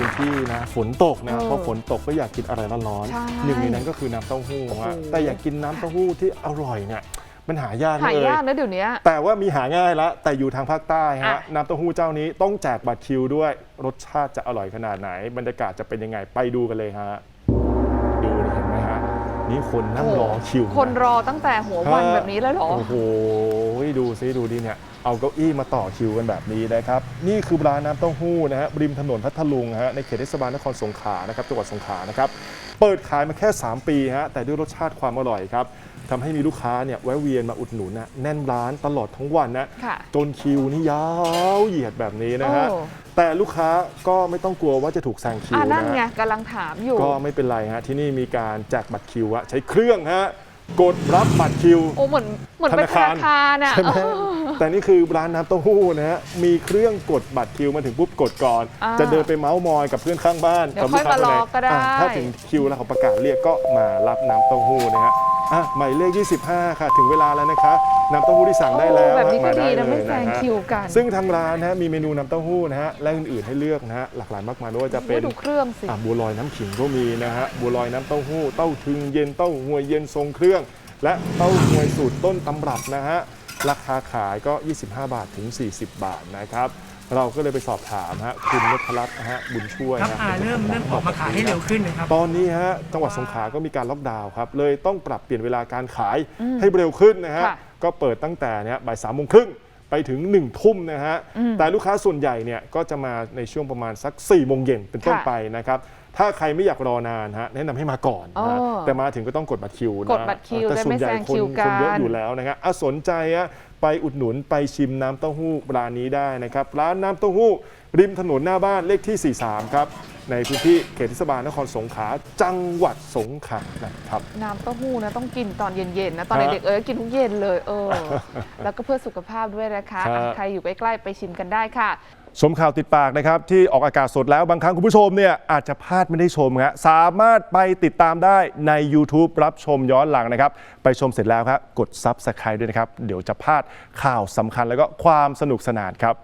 พื้นที่นะฝนตกนะเออเพราะฝนตกก็อยากกินอะไรร้อนใช่ๆหนึ่งในนั้นก็คือน้ำเต้าหู้ฮะโอ้โหแต่อยากกินน้ำเต้าหู้ที่อร่อยเนี่ยมันหายากหาเลยยากนะเดี๋ยวนี้แต่ว่ามีหาง่ายแล้วแต่อยู่ทางภาคใต้ฮะอะน้ำเต้าหู้เจ้านี้ต้องแจกบัตรคิวด้วยรสชาติจะอร่อยขนาดไหน บรรยากาศจะเป็นยังไงไปดูกันเลยฮะดูนี่เห็นไหมฮะนี่คนนั่งรอคิวะคนรอตั้งแต่หัววันแบบนี้แล้วเหรอโอ้โหดูซิดูดิเนี่ยเอาเก้าอี้มาต่อคิวกันแบบนี้นะครับ นี่คือร้านน้ำเต้าหู้นะฮะริมถนนพัทลุงฮะในเขตเทศบาลนครสงขลานะครับจังหวัดสงขลานะครับเปิดขายมาแค่ 3 ปีฮะแต่ด้วยรสชาติความอร่อยครับทำให้มีลูกค้าเนี่ยแวะเวียนมาอุดหนุนนะแน่นร้านตลอดทั้งวันนะค่ะจนคิวนี่ยาวเหยียดแบบนี้นะฮะโอ้แต่ลูกค้าก็ไม่ต้องกลัวว่าจะถูกแซงคิวอ่านะนั่นฮะไงกำลังถามอยู่ ก็ไม่เป็นไรฮะที่นี่มีการแจกบัตรคิวอะใช้เครื่องฮะกดรับบัตรคิวโอ้เหมือนเหมือนเป็นธธนานาคารคารอะใช่ไหมเออ แต่นี่คือร้านน้ำเต้าหู้นะฮะมีเครื่องกดบัตรคิวมาถึงปุ๊บกดก่อน อ่าจะเดินไปเมาส์มอยกับเพื่อนข้างบ้านเดี๋ยวกัลูกค้าค่อยมารอคนหนก็ได้ อะถ้าถึงคิวแล้วเขาประกาศเรียกก็มารับน้ำเต้าหู้นะฮะอะหมายเลข 25 ค่ะ ถึงเวลาแล้วนะคะน้ำเต้าหู้ที่สั่งได้แล้วโอ้แบบนี้ก็มาได้ดีนะเลไม่ยแซนะงฮะคิวกันซึ่งทางร้านนะฮะมีเมนูน้ำเต้าหู้นะฮะและอื่นๆให้เลือกนะฮะหลากหลายมากมายไม่ว่าจะเป็นโอ้ดูเครื่องสิ อะบัวลอยน้ำขิงก็มีนะฮะบัวลอยน้ำเต้าหู้เต้าถึงเย็นเต้าหวยเย็นทรงเครื่อง และเต้าหวยสูตรต้นตำรับนะฮะ ราคาขายก็ 25 บาทถึง 40 บาทนะครับ เราก็เลยไปสอบถามฮะคุณนพรัตน์นะฮะบุญช่วยครับนะอ่าเริ่มเริ่มออกมาขายให้เร็วขึ้นนะครับ ตอนนี้ฮะจังหวัดสงขลาก็มีการล็อกดาวน์ครับ เลยต้องปรับเปลี่ยนเวลาการขายให้เร็วขึ้นนะฮะ ค่ะ ก็เปิดตั้งแต่เนี่ยบ่ายสามโมงครึ่ง ไปถึง1นึ่ทุ่มนะฮะ แต่ลูกค้าส่วนใหญ่เนี่ยก็จะมาในช่วงประมาณสัก4ี่โมงเย็นเป็นต้นค่ะไปนะครับ ถ้าใครไม่อยากรอนานฮะแนะนำให้มาก่อนนะฮะอ๋อแต่มาถึงก็ต้องกดบัตรคิวนะกดบัตรคิวแต่ได้ส่วไม่นใหญ่แซงคนคิวกัน คนเยอะอยู่แล้วนะครับอะสนใจอะไปอุดหนุนไปชิมน้ำเต้าหู้ร้านนี้ได้นะครับ ร้านน้ำเต้าหู้ริมถนนหน้าบ้านเลขที่ 43 ครับ ในพื้นที่เขตเทศบาลนครสงขลาจังหวัดสงขลานะครับ น้ำเต้าหู้นะต้องกินตอนเย็นๆนะตอนฮะเด็กๆเอ้ยกินทุกเย็นเลยเออ แล้วก็เพื่อสุขภาพด้วยนะคะครับ อะใครอยู่ใกล้ๆไปชิมกันได้ค่ะ ชมข่าวติดปากนะครับ ที่ออกอากาศสดแล้วบางครั้งคุณผู้ชมเนี่ยอาจจะพลาดไม่ได้ชมฮะสามารถไปติดตามได้ใน YouTube รับชมย้อนหลังนะครับ ไปชมเสร็จแล้วครับ กด Subscribe ด้วยนะครับ เดี๋ยวจะพลาดข่าวสำคัญแล้วก็ความสนุกสนานครับ